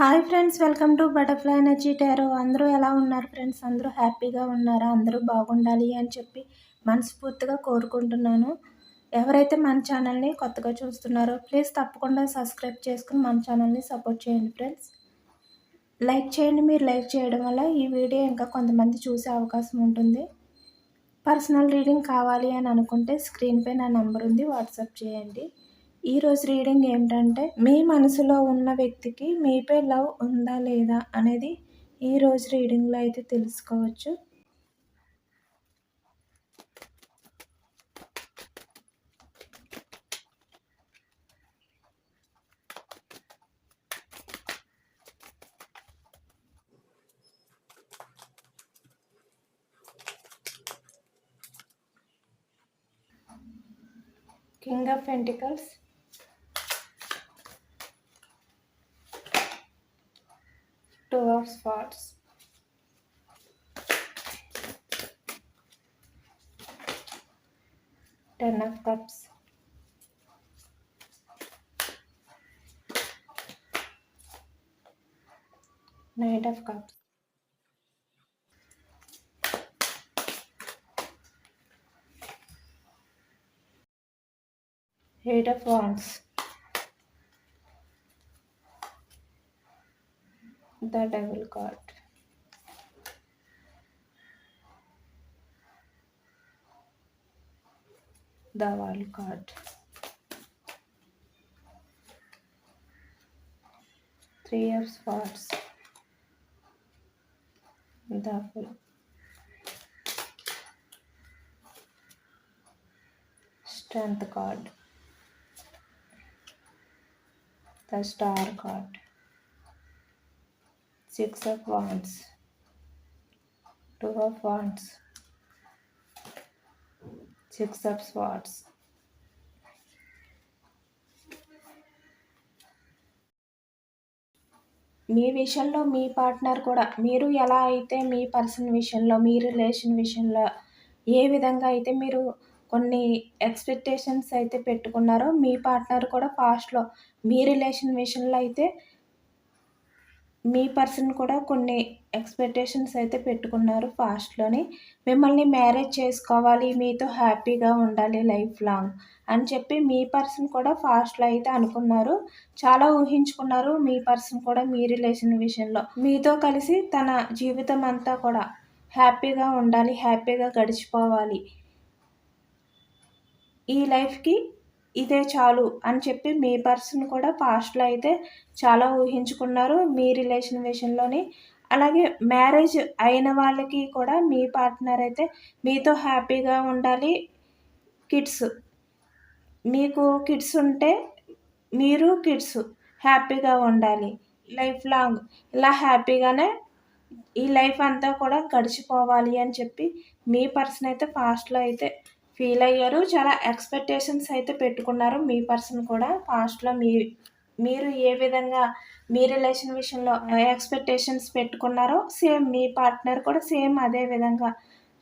Hi friends welcome to butterfly energy tarot. అందరూ ఎలా ఉన్నారు ఫ్రెండ్స్? అందరూ హ్యాపీగా ఉన్నారా? అందరూ బాగుండాలి అని చెప్పి మనస్ఫూర్తిగా కోరుకుంటున్నాను. ఎవరైతే మన ఛానల్ని కొత్తగా చూస్తున్నారో ప్లీజ్ తప్పకుండా సబ్స్క్రైబ్ చేసుకుని మన ఛానల్ని సపోర్ట్ చేయండి ఫ్రెండ్స్. లైక్ చేయండి మీరు లైక్ చేయడం వల్ల ఈ వీడియో ఇంకా కొంతమంది చూసే అవకాశం ఉంటుంది. పర్సనల్ రీడింగ్ కావాలి అని అనుకుంటే స్క్రీన్పై నా నెంబర్ ఉంది వాట్సాప్ చేయండి. ఈరోజు రీడింగ్ ఏంటంటే మీ మనసులో ఉన్న వ్యక్తికి మీపై లవ్ ఉందా లేదా అనేది ఈరోజు రీడింగ్లో అయితే తెలుసుకోవచ్చు. King of pentacles. Of swords ten of cups. Knight of cups. Eight of wands the devil card. The wall card. Three of swords. The full. Strength card. The star card. Six of Wands, Two of Wands, Six of Swords. మీ విషయంలో మీ partner కూడా మీరు ఎలా అయితే మీ person విషయంలో మీ relation విషయంలో ఏ విధంగా అయితే మీరు కొన్ని ఎక్స్పెక్టేషన్స్ అయితే పెట్టుకున్నారో మీ పార్ట్నర్ కూడా ఫాస్ట్లో మీ రిలేషన్ విషయంలో అయితే మీ పర్సన్ కూడా కొన్ని ఎక్స్పెక్టేషన్స్ అయితే పెట్టుకున్నారు పాస్ట్లోని మిమ్మల్ని మ్యారేజ్ చేసుకోవాలి మీతో హ్యాపీగా ఉండాలి లైఫ్ లాంగ్ అని చెప్పి మీ పర్సన్ కూడా ఫాస్ట్లో అయితే అనుకున్నారు. చాలా ఊహించుకున్నారు మీ పర్సన్ కూడా మీ రిలేషన్ విషయంలో. మీతో కలిసి తన జీవితం అంతా కూడా హ్యాపీగా ఉండాలి హ్యాపీగా గడిచిపోవాలి. ఈ లైఫ్కి ఇదే చాలు అని చెప్పి మీ పర్సన్ కూడా పాస్ట్లో అయితే చాలా ఊహించుకున్నారు మీ రిలేషన్ విషయంలోని. అలాగే మ్యారేజ్ అయిన వాళ్ళకి కూడా మీ పార్ట్నర్ అయితే మీతో హ్యాపీగా ఉండాలి. కిడ్స్ మీకు కిడ్స్ ఉంటే మీరు కిడ్స్ హ్యాపీగా ఉండాలి. లైఫ్ లాంగ్ ఇలా హ్యాపీగానే ఈ లైఫ్ అంతా కూడా గడిచిపోవాలి అని చెప్పి మీ పర్సన్ అయితే ఫాస్ట్లో అయితే ఫీల్ అయ్యారు. చాలా ఎక్స్పెక్టేషన్స్ అయితే పెట్టుకున్నారు. మీ పర్సన్ కూడా పాస్ట్లో మీ మీరు ఏ విధంగా మీ రిలేషన్ విషయంలో ఎక్స్పెక్టేషన్స్ పెట్టుకున్నారో సేమ్ మీ పార్ట్నర్ కూడా సేమ్ అదే విధంగా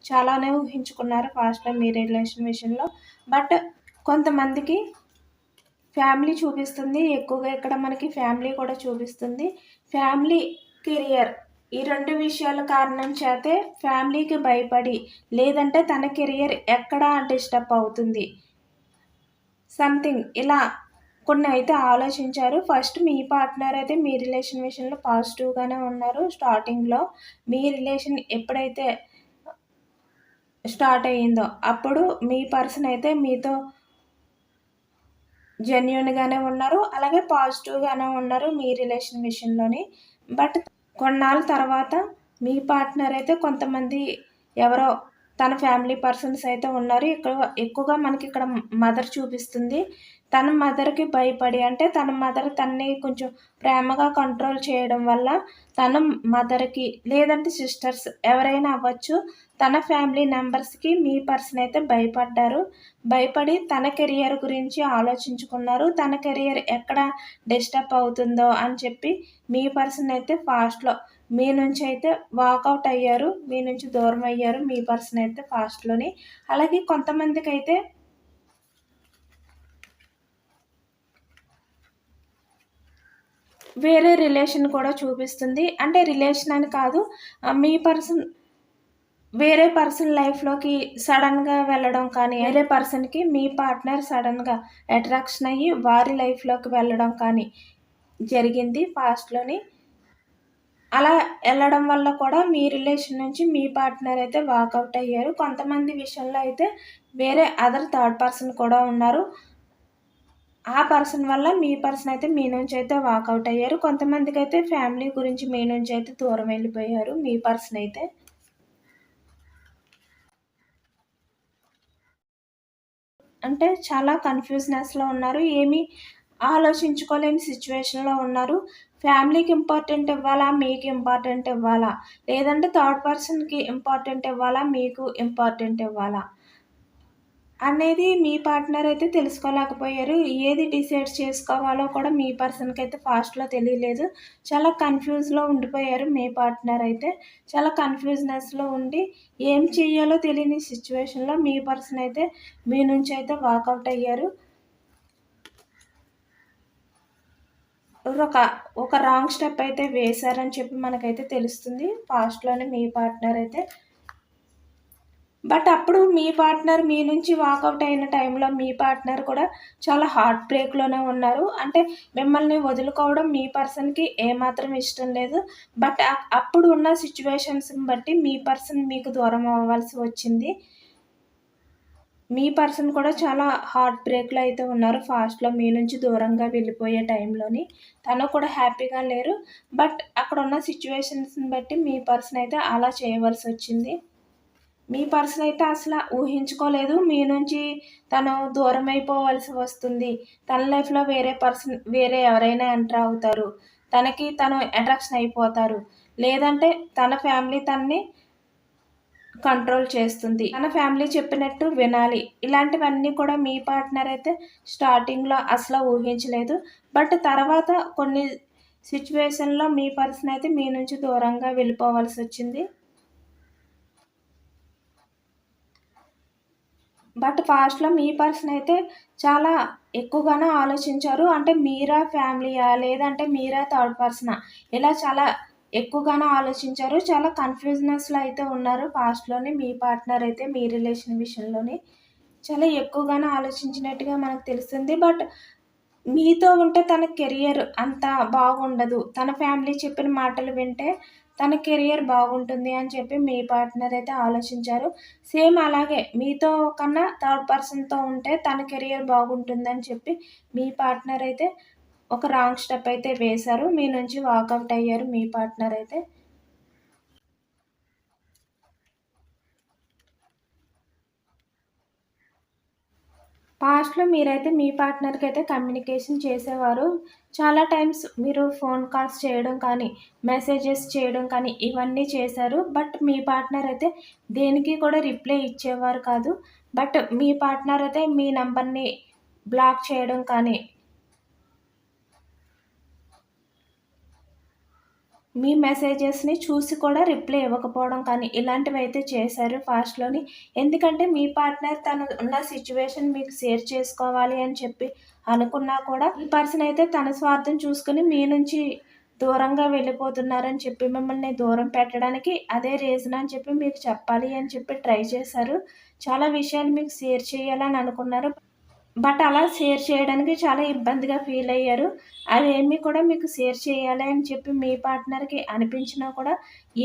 చాలానే ఊహించుకున్నారు ఫాస్ట్లో మీ రిలేషన్ విషయంలో. బట్ కొంతమందికి ఫ్యామిలీ చూపిస్తుంది. ఎక్కువగా ఇక్కడ మనకి ఫ్యామిలీ కూడా చూపిస్తుంది. ఫ్యామిలీ కెరియర్ ఈ రెండు విషయాల కారణం చేతే ఫ్యామిలీకి భయపడి లేదంటే తన కెరియర్ ఎక్కడ డిస్టర్బ్ అవుతుంది. సంథింగ్ ఇలా కొన్ని అయితే ఆలోచించారు. ఫస్ట్ మీ పార్ట్నర్ అయితే మీ రిలేషన్ విషయంలో పాజిటివ్గానే ఉన్నారు. స్టార్టింగ్లో మీ రిలేషన్ ఎప్పుడైతే స్టార్ట్ అయ్యిందో అప్పుడు మీ పర్సన్ అయితే మీతో జెన్యున్గానే ఉన్నారు. అలాగే పాజిటివ్గానే ఉన్నారు మీ రిలేషన్ విషయంలోని. బట్ కొన్నాళ్ళ తర్వాత మీ పార్ట్నర్ అయితే కొంతమంది ఎవరో తన ఫ్యామిలీ పర్సన్స్ అయితే ఉన్నారు. ఇక్కడ ఎక్కువగా మనకి ఇక్కడ మదర్ చూపిస్తుంది. తన మదర్కి భయపడి అంటే తన మదర్ తన్ని కొంచెం ప్రేమగా కంట్రోల్ చేయడం వల్ల తన మదర్కి లేదంటే సిస్టర్స్ ఎవరైనా అవ్వచ్చు. తన ఫ్యామిలీ మెంబర్స్కి మీ పర్సన్ అయితే భయపడ్డారు. భయపడి తన కెరియర్ గురించి ఆలోచించుకున్నారు. తన కెరియర్ ఎక్కడ డిస్టర్బ్ అవుతుందో అని చెప్పి మీ పర్సన్ అయితే ఫాస్ట్లో మీ నుంచి అయితే వాకౌట్ అయ్యారు. మీ నుంచి దూరం అయ్యారు మీ పర్సన్ అయితే ఫాస్ట్లోని. అలాగే కొంతమందికి అయితే వేరే రిలేషన్ కూడా చూపిస్తుంది. అంటే రిలేషన్ అని కాదు మీ పర్సన్ వేరే పర్సన్ లైఫ్లోకి సడన్గా వెళ్ళడం కానీ వేరే పర్సన్కి మీ పార్ట్నర్ సడన్గా అట్రాక్షన్ అయ్యి వారి లైఫ్లోకి వెళ్ళడం కానీ జరిగింది పాస్ట్లోని. అలా వెళ్ళడం వల్ల కూడా మీ రిలేషన్ నుంచి మీ పార్ట్నర్ అయితే వాకౌట్ అయ్యారు. కొంతమంది విషయంలో అయితే వేరే అదర్ థర్డ్ పర్సన్ కూడా ఉన్నారు. ఆ పర్సన్ వల్ల మీ పర్సన్ అయితే మీ నుంచి అయితే వాకౌట్ అయ్యారు. కొంతమందికి అయితే ఫ్యామిలీ గురించి మీ నుంచి అయితే దూరం వెళ్ళిపోయారు మీ పర్సన్ అయితే. అంటే చాలా కన్ఫ్యూజ్నెస్లో ఉన్నారు. ఏమీ ఆలోచించుకోలేని సిచ్యువేషన్లో ఉన్నారు. ఫ్యామిలీకి ఇంపార్టెంట్ ఇవ్వాలా? మీకు ఇంపార్టెంట్ ఇవ్వాలా? లేదంటే థర్డ్ పర్సన్కి ఇంపార్టెంట్ ఇవ్వాలా? మీకు ఇంపార్టెంట్ ఇవ్వాలా? అనేది మీ పార్ట్నర్ అయితే తెలుసుకోలేకపోయారు. ఏది డిసైడ్ చేసుకోవాలో కూడా మీ పర్సన్కి అయితే ఫాస్ట్లో తెలియలేదు. చాలా కన్ఫ్యూజ్లో ఉండిపోయారు మీ పార్ట్నర్ అయితే. చాలా కన్ఫ్యూజ్నెస్లో ఉండి ఏం చేయాలో తెలియని సిచ్యువేషన్లో మీ పర్సన్ అయితే మీ నుంచి అయితే వాకౌట్ అయ్యారు. ఒక ఒక రాంగ్ స్టెప్ అయితే వేశారని చెప్పి మనకైతే తెలుస్తుంది. ఫాస్ట్లోనే మీ పార్ట్నర్ అయితే బట్ అప్పుడు మీ పార్ట్నర్ మీ నుంచి వాకౌట్ అయిన టైంలో మీ పార్ట్నర్ కూడా చాలా హార్ట్ బ్రేక్లోనే ఉన్నారు. అంటే మిమ్మల్ని వదులుకోవడం మీ పర్సన్కి ఏమాత్రం ఇష్టం లేదు. బట్ అప్పుడు ఉన్న సిచ్యువేషన్స్ని బట్టి మీ పర్సన్ మీకు దూరం అవ్వాల్సి వచ్చింది. మీ పర్సన్ కూడా చాలా హార్ట్ బ్రేక్లో అయితే ఉన్నారు ఫాస్ట్లో మీ నుంచి దూరంగా వెళ్ళిపోయే టైంలోని. తను కూడా హ్యాపీగా లేరు. బట్ అక్కడ ఉన్న సిచ్యువేషన్స్ని బట్టి మీ పర్సన్ అయితే అలా చేయవలసి వచ్చింది. మీ పర్సన్ అయితే అసలు ఊహించుకోలేదు. మీ నుంచి తను దూరం అయిపోవలసి వస్తుంది. తన లైఫ్లో వేరే పర్సన్ వేరే ఎవరైనా ఎంటర్ అవుతారు. తనకి తను అట్రాక్షన్ అయిపోతారు. లేదంటే తన ఫ్యామిలీ తనని కంట్రోల్ చేస్తుంది. తన ఫ్యామిలీ చెప్పినట్టు వినాలి. ఇలాంటివన్నీ కూడా మీ పార్ట్నర్ అయితే స్టార్టింగ్లో అసలు ఊహించలేదు. బట్ తర్వాత కొన్ని సిచ్యువేషన్లో మీ పర్సన్ అయితే మీ నుంచి దూరంగా వెళ్ళిపోవాల్సి వచ్చింది. బట్ ఫాస్ట్లో మీ పర్సన్ అయితే చాలా ఎక్కువగానే ఆలోచించారు. అంటే మీరా ఫ్యామిలీయా? లేదంటే మీరా థర్డ్ పర్సనా? ఇలా చాలా ఎక్కువగానే ఆలోచించారు. చాలా కన్ఫ్యూజనెస్లో అయితే ఉన్నారు ఫాస్ట్లోనే. మీ పార్ట్నర్ అయితే మీ రిలేషన్ విషయంలోనే చాలా ఎక్కువగానే ఆలోచించినట్టుగా మనకు తెలుస్తుంది. బట్ మీతో ఉంటే తన కెరియర్ అంత బాగుండదు. తన ఫ్యామిలీ చెప్పిన మాటలు వింటే తన కెరియర్ బాగుంటుంది అని చెప్పి మీ పార్ట్నర్ అయితే ఆలోచించారు. సేమ్ అలాగే మీతో కన్నా థర్డ్ పర్సన్తో ఉంటే తన కెరియర్ బాగుంటుందని చెప్పి మీ పార్ట్నర్ అయితే ఒక రాంగ్ స్టెప్ అయితే వేశారు. మీ నుంచి వాకౌట్ అయ్యారు మీ పార్ట్నర్ అయితే. పాస్ట్లో మీరైతే మీ పార్ట్నర్కి అయితే కమ్యూనికేషన్ చేసేవారు. చాలా టైమ్స్ మీరు ఫోన్ కాల్స్ చేయడం కానీ మెసేజెస్ చేయడం కానీ ఇవన్నీ చేశారు. బట్ మీ పార్ట్నర్ అయితే దేనికి కూడా రిప్లై ఇచ్చేవారు కాదు. బట్ మీ పార్ట్నర్ అయితే మీ నంబర్ని బ్లాక్ చేయడం కానీ మీ మెసేజెస్ని చూసి కూడా రిప్లై ఇవ్వకపోవడం కానీ ఇలాంటివి అయితే చేశారు ఫాస్ట్లోని. ఎందుకంటే మీ పార్ట్నర్ తను ఉన్న సిచ్యువేషన్ మీకు షేర్ చేసుకోవాలి అని చెప్పి అనుకున్నా కూడా ఈ పర్సన్ అయితే తన స్వార్థం చూసుకుని మీ నుంచి దూరంగా వెళ్ళిపోతున్నారని చెప్పి మిమ్మల్ని దూరం పెట్టడానికి అదే రీజన్ అని చెప్పి మీకు చెప్పాలి అని చెప్పి ట్రై చేశారు. చాలా విషయాలు మీకు షేర్ చేయాలని అనుకున్నారు. బట్ అలా షేర్ చేయడానికి చాలా ఇబ్బందిగా ఫీల్ అయ్యారు. అవేమీ కూడా మీకు షేర్ చేయాలి అని చెప్పి మీ పార్ట్నర్కి అనిపించినా కూడా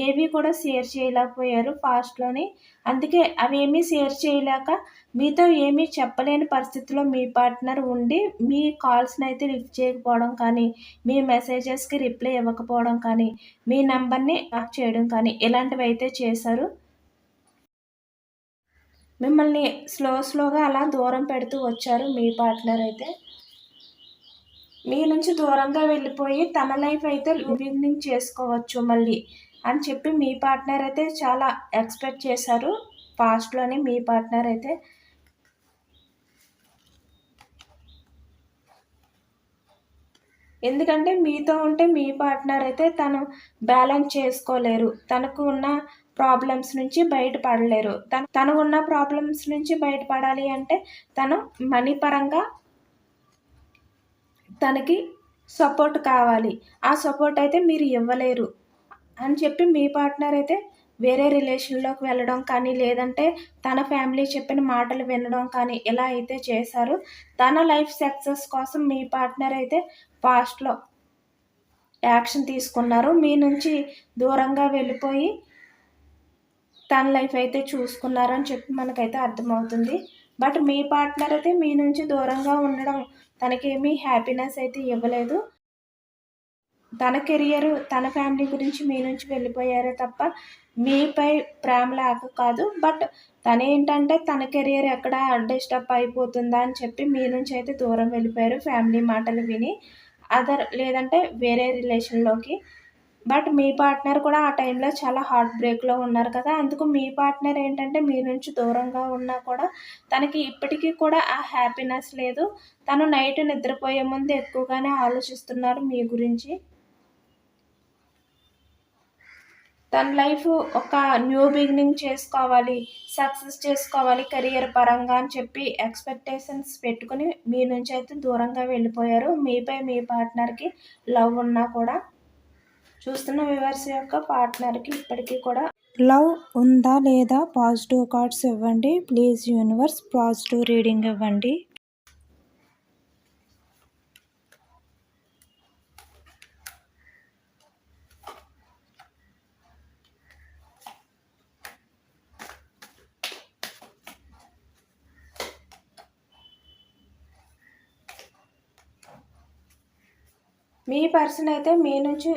ఏవి కూడా షేర్ చేయలేకపోయారు ఫాస్ట్లోని. అందుకే అవేమీ షేర్ చేయలేక మీతో ఏమీ చెప్పలేని పరిస్థితిలో మీ పార్ట్నర్ ఉండి మీ కాల్స్ని అయితే లిఫ్ట్ చేయకపోవడం కానీ మీ మెసేజెస్కి రిప్లై ఇవ్వకపోవడం కానీ మీ నెంబర్ని ఆఫ్ చేయడం కానీ ఇలాంటివి అయితే చేశారు. మిమ్మల్ని స్లో స్లోగా అలా దూరం పెడుతూ వచ్చారు మీ పార్ట్నర్ అయితే. మీ నుంచి దూరంగా వెళ్ళిపోయి తన లైఫ్ అయితే లివింగ్ చేసుకోవచ్చు మళ్ళీ అని చెప్పి మీ పార్ట్నర్ అయితే చాలా ఎక్స్పెక్ట్ చేశారు. పాస్ట్లోని మీ పార్ట్నర్ అయితే. ఎందుకంటే మీతో ఉంటే మీ పార్ట్నర్ అయితే తను బ్యాలెన్స్ చేసుకోలేరు. తనకు ఉన్న ప్రాబ్లమ్స్ నుంచి బయటపడలేరు. తను తను ఉన్న ప్రాబ్లమ్స్ నుంచి బయటపడాలి అంటే తను మనీ పరంగా తనకి సపోర్ట్ కావాలి. ఆ సపోర్ట్ అయితే మీరు ఇవ్వలేరు. అని చెప్పి మీ పార్ట్నర్ అయితే వేరే రిలేషన్లోకి వెళ్ళడం కానీ లేదంటే తన ఫ్యామిలీ చెప్పిన మాటలు వినడం కానీ ఇలా అయితే చేశారు. తన లైఫ్ సక్సెస్ కోసం మీ పార్ట్నర్ అయితే పాస్ట్లో యాక్షన్ తీసుకున్నారు. మీ నుంచి దూరంగా వెళ్ళిపోయి తన లైఫ్ అయితే చూసుకున్నారని చెప్పి మనకైతే అర్థమవుతుంది. బట్ మీ పార్ట్నర్ అయితే మీ నుంచి దూరంగా ఉండడం తనకేమీ హ్యాపీనెస్ అయితే ఇవ్వలేదు. తన కెరియర్ తన ఫ్యామిలీ గురించి మీ నుంచి వెళ్ళిపోయారే తప్ప మీపై ప్రేమ లేక కాదు. బట్ తనేంటంటే తన కెరియర్ ఎక్కడ డిస్టర్బ్ అయిపోతుందా అని చెప్పి మీ నుంచి అయితే దూరం వెళ్ళిపోయారు ఫ్యామిలీ మాటలు విని. అదర్ లేదంటే వేరే రిలేషన్లోకి బట్ మీ పార్ట్నర్ కూడా ఆ టైంలో చాలా హార్ట్ బ్రేక్లో ఉన్నారు కదా. అందుకు మీ పార్ట్నర్ ఏంటంటే మీ నుంచి దూరంగా ఉన్నా కూడా తనకి ఇప్పటికీ కూడా ఆ హ్యాపీనెస్ లేదు. తను నైట్ నిద్రపోయే ముందు ఎక్కువగానే ఆలోచిస్తున్నారు మీ గురించి. తన లైఫ్ ఒక న్యూ బిగినింగ్ చేసుకోవాలి సక్సెస్ చేసుకోవాలి కెరియర్ పరంగా అని చెప్పి ఎక్స్పెక్టేషన్స్ పెట్టుకుని మీ నుంచి అయితే దూరంగా వెళ్ళిపోయారు. మీపై మీ పార్ట్నర్కి లవ్ ఉన్నా కూడా చూస్తున్న వివర్స్ యొక్క పార్ట్నర్కి ఇప్పటికీ కూడా లవ్ ఉందా లేదా పాజిటివ్ కార్డ్స్ ఇవ్వండి. ప్లీజ్ యూనివర్స్ పాజిటివ్ రీడింగ్ ఇవ్వండి. మీ పర్సన్ అయితే మీ నుంచి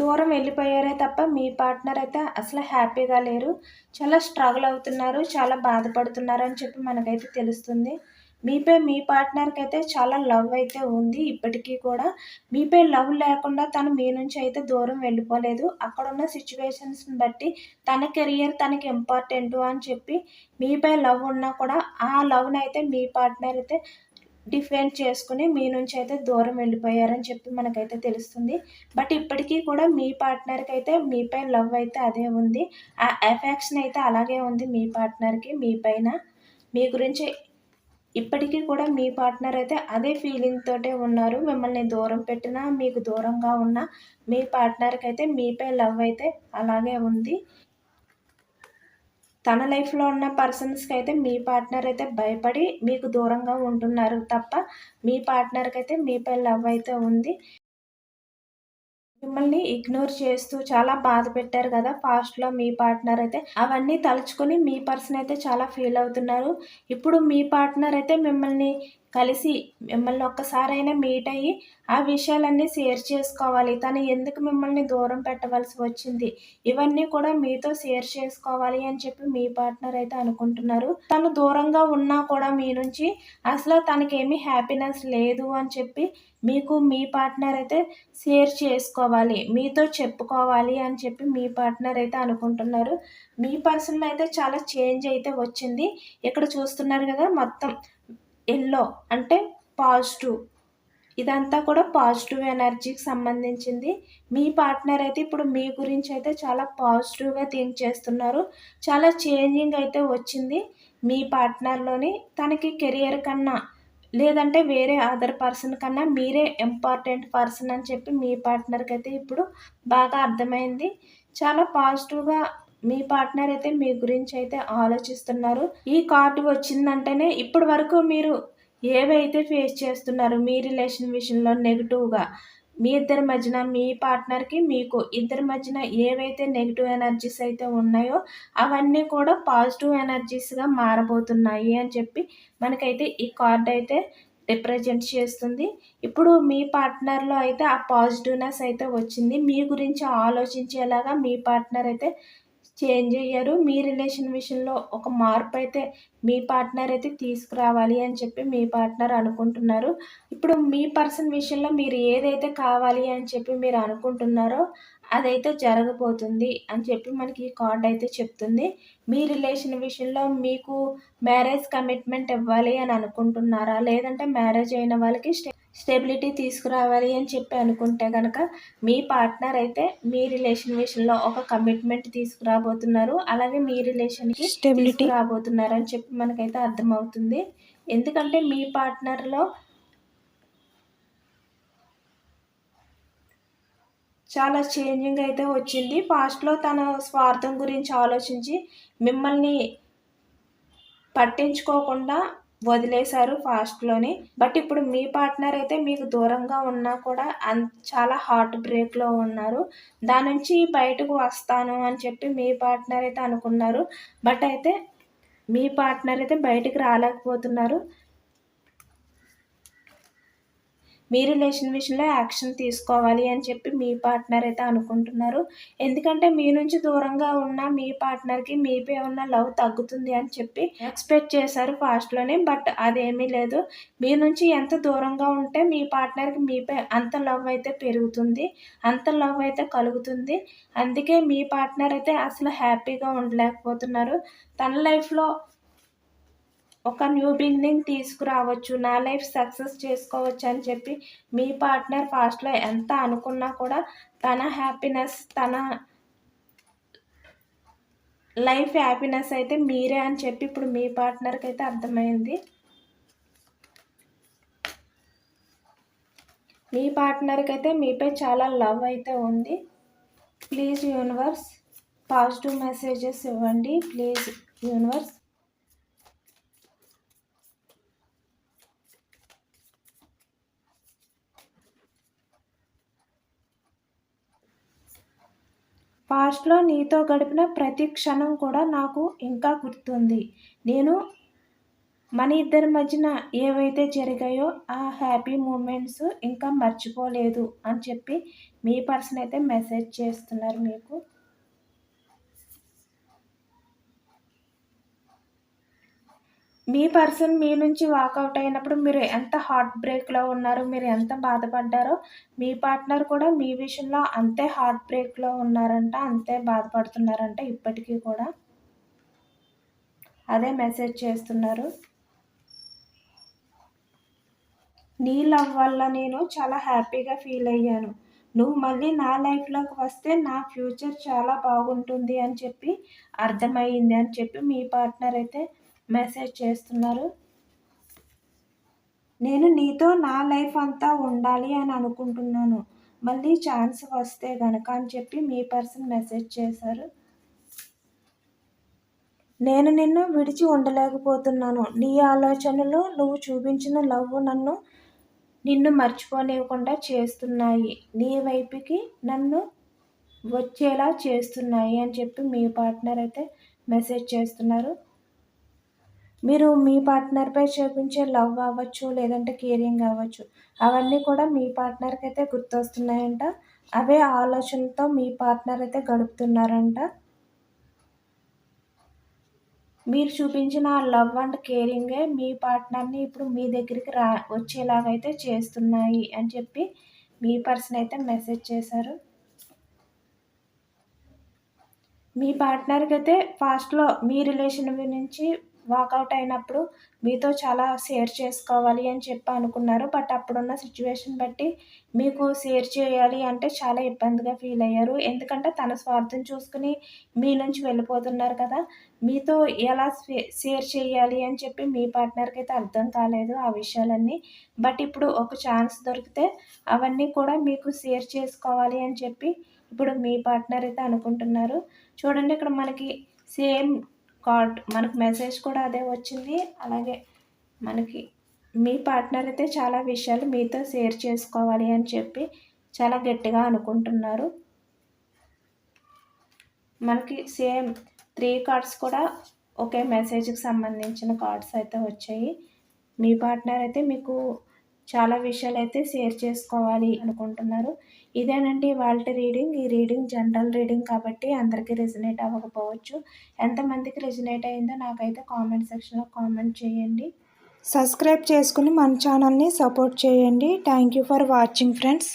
దూరం వెళ్ళిపోయారే తప్ప మీ పార్ట్నర్ అయితే అసలు హ్యాపీగా లేరు. చాలా స్ట్రగుల్ అవుతున్నారు చాలా బాధపడుతున్నారు అని చెప్పి మనకైతే తెలుస్తుంది. మీపై మీ పార్ట్నర్కి అయితే చాలా లవ్ అయితే ఉంది ఇప్పటికీ కూడా. మీపై లవ్ లేకుండా తను మీ నుంచి అయితే దూరం వెళ్ళిపోలేదు. అక్కడ ఉన్న సిచ్యువేషన్స్ని బట్టి తన కెరియర్ తనకి ఇంపార్టెంట్ అని చెప్పి మీపై లవ్ ఉన్నా కూడా ఆ లవ్ని అయితే మీ పార్ట్నర్ అయితే డిఫెండ్ చేసుకుని మీ నుంచి అయితే దూరం వెళ్ళిపోయారని చెప్పి మనకైతే తెలుస్తుంది. బట్ ఇప్పటికీ కూడా మీ పార్ట్నర్కి అయితే మీపై లవ్ అయితే అదే ఉంది. ఆ ఎఫెక్షన్ అయితే అలాగే ఉంది మీ పార్ట్నర్కి మీ పైన. మీ గురించి ఇప్పటికీ కూడా మీ పార్ట్నర్ అయితే అదే ఫీలింగ్ తోటే ఉన్నారు. మిమ్మల్ని దూరం పెట్టినా మీకు దూరంగా ఉన్న మీ పార్ట్నర్కి అయితే మీపై లవ్ అయితే అలాగే ఉంది. తన లైఫ్లో ఉన్న పర్సన్స్కి అయితే మీ పార్ట్నర్ అయితే భయపడి మీకు దూరంగా ఉంటున్నారు తప్ప మీ పార్ట్నర్కి అయితే మీపై లవ్ అయితే ఉంది. మిమ్మల్ని ఇగ్నోర్ చేస్తూ చాలా బాధ పెట్టారు కదా పాస్ట్లో మీ పార్ట్నర్ అయితే. అవన్నీ తలుచుకొని మీ పర్సన్ అయితే చాలా ఫీల్ అవుతున్నారు. ఇప్పుడు మీ పార్ట్నర్ అయితే మిమ్మల్ని కలిసి మిమ్మల్ని ఒక్కసారైనా మీట్ అయ్యి ఆ విషయాలన్నీ షేర్ చేసుకోవాలి. తను ఎందుకు మిమ్మల్ని దూరం పెట్టవలసి వచ్చింది? ఇవన్నీ కూడా మీతో షేర్ చేసుకోవాలి అని చెప్పి మీ పార్ట్నర్ అయితే అనుకుంటున్నారు. తను దూరంగా ఉన్నా కూడా మీ నుంచి అసలు తనకేమీ హ్యాపీనెస్ లేదు అని చెప్పి మీకు మీ పార్ట్నర్ అయితే షేర్ చేసుకోవాలి. మీతో చెప్పుకోవాలి అని చెప్పి మీ పార్ట్నర్ అయితే అనుకుంటున్నారు. మీ పర్సన్ అయితే చాలా చేంజ్ అయితే వచ్చింది. ఇక్కడ చూస్తున్నారు కదా మొత్తం. ఎల్లో అంటే పాజిటివ్. ఇదంతా కూడా పాజిటివ్ ఎనర్జీకి సంబంధించింది. మీ పార్ట్నర్ అయితే ఇప్పుడు మీ గురించి అయితే చాలా పాజిటివ్గా థింక్ చేస్తున్నారు. చాలా చేంజింగ్ అయితే వచ్చింది మీ పార్ట్నర్లోని తనకి కెరియర్ కన్నా లేదంటే వేరే అదర్ పర్సన్ కన్నా మీరే ఇంపార్టెంట్ పర్సన్ అని చెప్పి మీ పార్ట్నర్కి అయితే ఇప్పుడు బాగా అర్థమైంది. చాలా పాజిటివ్గా మీ పార్ట్నర్ అయితే మీ గురించి అయితే ఆలోచిస్తున్నారు. ఈ కార్డు వచ్చిందంటేనే ఇప్పటి వరకు మీరు ఏవైతే ఫేస్ చేస్తున్నారు మీ రిలేషన్ విషయంలో నెగిటివ్గా మీ ఇద్దరి మధ్యన మీ పార్ట్నర్కి మీకు ఇద్దరి మధ్యన ఏవైతే నెగిటివ్ ఎనర్జీస్ అయితే ఉన్నాయో అవన్నీ కూడా పాజిటివ్ ఎనర్జీస్గా మారబోతున్నాయి అని చెప్పి మనకైతే ఈ కార్డ్ అయితే రిప్రజెంట్ చేస్తుంది. ఇప్పుడు మీ పార్ట్నర్లో అయితే ఆ పాజిటివ్నెస్ అయితే వచ్చింది. మీ గురించి ఆలోచించేలాగా మీ పార్ట్నర్ అయితే చేంజ్ అయ్యారు. మీ రిలేషన్ విషయంలో ఒక మార్పు అయితే మీ పార్ట్నర్ అయితే తీసుకురావాలి అని చెప్పి మీ పార్ట్నర్ అనుకుంటున్నారు. ఇప్పుడు మీ పర్సన్ విషయంలో మీరు ఏదైతే కావాలి అని చెప్పి మీరు అనుకుంటున్నారో అదైతే జరగబోతుంది అని చెప్పి మనకి ఈ కార్డ్ అయితే చెప్తుంది. మీ రిలేషన్ విషయంలో మీకు మ్యారేజ్ కమిట్మెంట్ ఇవ్వాలి అని అనుకుంటున్నారా? లేదంటే మ్యారేజ్ అయిన వాళ్ళకి స్టెబిలిటీ తీసుకురావాలి అని చెప్పి అనుకుంటే కనుక మీ పార్ట్నర్ అయితే మీ రిలేషన్ విషయంలో ఒక కమిట్మెంట్ తీసుకురాబోతున్నారు. అలాగే మీ రిలేషన్కి స్టెబిలిటీ. రాబోతున్నారు అని చెప్పి మనకైతే అర్థమవుతుంది. ఎందుకంటే మీ పార్ట్నర్లో చాలా చేంజింగ్ అయితే వచ్చింది. పాస్ట్లో తన స్వార్థం గురించి ఆలోచించి మిమ్మల్ని పట్టించుకోకుండా వదిలేశారు ఫాస్ట్లోనే బట్ ఇప్పుడు మీ పార్ట్నర్ అయితే మీకు దూరంగా ఉన్నా కూడా అన్ చాలా హార్ట్ బ్రేక్లో ఉన్నారు. దాని నుంచి బయటకు వస్తాను అని చెప్పి మీ పార్ట్నర్ అయితే అనుకున్నారు. బట్ అయితే మీ పార్ట్నర్ అయితే బయటికి రాలేకపోతున్నారు. మీ రిలేషన్ విషయంలో యాక్షన్ తీసుకోవాలి అని చెప్పి మీ పార్ట్నర్ అయితే అనుకుంటున్నారు. ఎందుకంటే మీ నుంచి దూరంగా ఉన్న మీ పార్ట్నర్కి మీపై ఉన్న లవ్ తగ్గుతుంది అని చెప్పి ఎక్స్పెక్ట్ చేశారు ఫాస్ట్లోనే బట్ అదేమీ లేదు. మీ నుంచి ఎంత దూరంగా ఉంటే మీ పార్ట్నర్కి మీపై అంత లవ్ అయితే పెరుగుతుంది అంత లవ్ అయితే కలుగుతుంది. అందుకే మీ పార్ట్నర్ అయితే అసలు హ్యాపీగా ఉండలేకపోతున్నారు. తన లైఫ్లో ఒక న్యూ బిగినింగ్ తీసుకురావచ్చు నా లైఫ్ సక్సెస్ చేసుకోవచ్చు అని చెప్పి మీ పార్ట్నర్ ఫాస్ట్లో ఎంత అనుకున్నా కూడా తన హ్యాపీనెస్ తన లైఫ్ హ్యాపీనెస్ అయితే మీరే అని చెప్పి ఇప్పుడు మీ పార్ట్నర్కి అయితే అర్థమైంది. మీ పార్ట్నర్కి అయితే మీపై చాలా లవ్ అయితే ఉంది. ప్లీజ్ యూనివర్స్ పాజిటివ్ మెసేజెస్ ఇవ్వండి. ప్లీజ్ యూనివర్స్ పాస్ట్లో నీతో గడిపిన ప్రతి క్షణం కూడా నాకు ఇంకా గుర్తుంది. నేను మన ఇద్దరి మధ్యన ఏవైతే జరిగాయో ఆ హ్యాపీ మూమెంట్స్ ఇంకా మర్చిపోలేదు అని చెప్పి మీ పర్సన్ అయితే మెసేజ్ చేస్తున్నారు మీకు. మీ పర్సన్ మీ నుంచి వాకౌట్ అయినప్పుడు మీరు ఎంత హార్ట్ బ్రేక్లో ఉన్నారో మీరు ఎంత బాధపడ్డారో మీ పార్ట్నర్ కూడా మీ విషయంలో అంతే హార్ట్ బ్రేక్లో ఉన్నారంట అంతే బాధపడుతున్నారంట ఇప్పటికీ కూడా. అదే మెసేజ్ చేస్తున్నారు. నీ లవ్ వల్ల నేను చాలా హ్యాపీగా ఫీల్ అయ్యాను. నువ్వు మళ్ళీ నా లైఫ్లోకి వస్తే నా ఫ్యూచర్ చాలా బాగుంటుంది అని చెప్పి అర్థమయ్యింది అని చెప్పి మీ పార్ట్నర్ అయితే మెసేజ్ చేస్తున్నారు. నేను నీతో నా లైఫ్ అంతా ఉండాలి అని అనుకుంటున్నాను. మళ్ళీ ఛాన్స్ వస్తే గనక అని చెప్పి మీ పర్సన్ మెసేజ్ చేశారు. నేను నిన్ను విడిచి ఉండలేకపోతున్నాను. నీ ఆలోచనలు నువ్వు చూపించిన లవ్ నన్ను నిన్ను మర్చిపోనివ్వకుండా చేస్తున్నాయి. నీ వైపుకి నన్ను వచ్చేలా చేస్తున్నాయి అని చెప్పి మీ పార్ట్నర్ అయితే మెసేజ్ చేస్తున్నారు. మీరు మీ పార్ట్నర్పై చూపించే లవ్ అవ్వచ్చు లేదంటే కేరింగ్ అవ్వచ్చు. అవన్నీ కూడా మీ పార్ట్నర్కి అయితే గుర్తొస్తున్నాయంట. అవే ఆలోచనతో మీ పార్ట్నర్ అయితే గడుపుతున్నారంట. మీరు చూపించిన ఆ లవ్ అండ్ కేరింగే మీ పార్ట్నర్ని ఇప్పుడు మీ దగ్గరికి రా వచ్చేలాగైతే చేస్తున్నాయి అని చెప్పి మీ పర్సన్ అయితే మెసేజ్ చేశారు. మీ పార్ట్నర్కి అయితే ఫాస్ట్లో మీ రిలేషన్ నుంచి వాకౌట్ అయినప్పుడు మీతో చాలా షేర్ చేసుకోవాలి అని చెప్పి అనుకున్నారు. బట్ అప్పుడున్న సిచ్యువేషన్ బట్టి మీకు షేర్ చేయాలి అంటే చాలా ఇబ్బందిగా ఫీల్ అయ్యారు. ఎందుకంటే తన స్వార్థం చూసుకుని మీ నుంచి వెళ్ళిపోతున్నారు కదా. మీతో ఎలా షేర్ చేయాలి అని చెప్పి మీ పార్ట్నర్కి అయితే అర్థం కాలేదు ఆ విషయాలన్నీ. బట్ ఇప్పుడు ఒక ఛాన్స్ దొరికితే అవన్నీ కూడా మీకు షేర్ చేసుకోవాలి అని చెప్పి ఇప్పుడు మీ పార్ట్నర్ అయితే అనుకుంటున్నారు. చూడండి ఇక్కడ మనకి సేమ్ కార్డ్ మనకు మెసేజ్ కూడా అదే వచ్చింది. అలాగే మనకి మీ పార్ట్నర్ అయితే చాలా విషయాలు మీతో షేర్ చేసుకోవాలి అని చెప్పి చాలా గట్టిగా అనుకుంటున్నారు. మనకి సేమ్ త్రీ కార్డ్స్ కూడా ఒకే మెసేజ్కి సంబంధించిన కార్డ్స్ అయితే వచ్చాయి. మీ పార్ట్నర్ అయితే మీకు చాలా విషయాలు అయితే షేర్ చేసుకోవాలి అనుకుంటున్నారు. ఇదేనండి వాళ్ళ రీడింగ్. ఈ రీడింగ్ జనరల్ రీడింగ్ కాబట్టి అందరికీ రెజినేట్ అవ్వకపోవచ్చు. ఎంతమందికి రెజినేట్ అయిందో నాకైతే కామెంట్ సెక్షన్లో కామెంట్ చేయండి. సబ్స్క్రైబ్ చేసుకుని మన ఛానల్ని సపోర్ట్ చేయండి. Thank you for watching friends.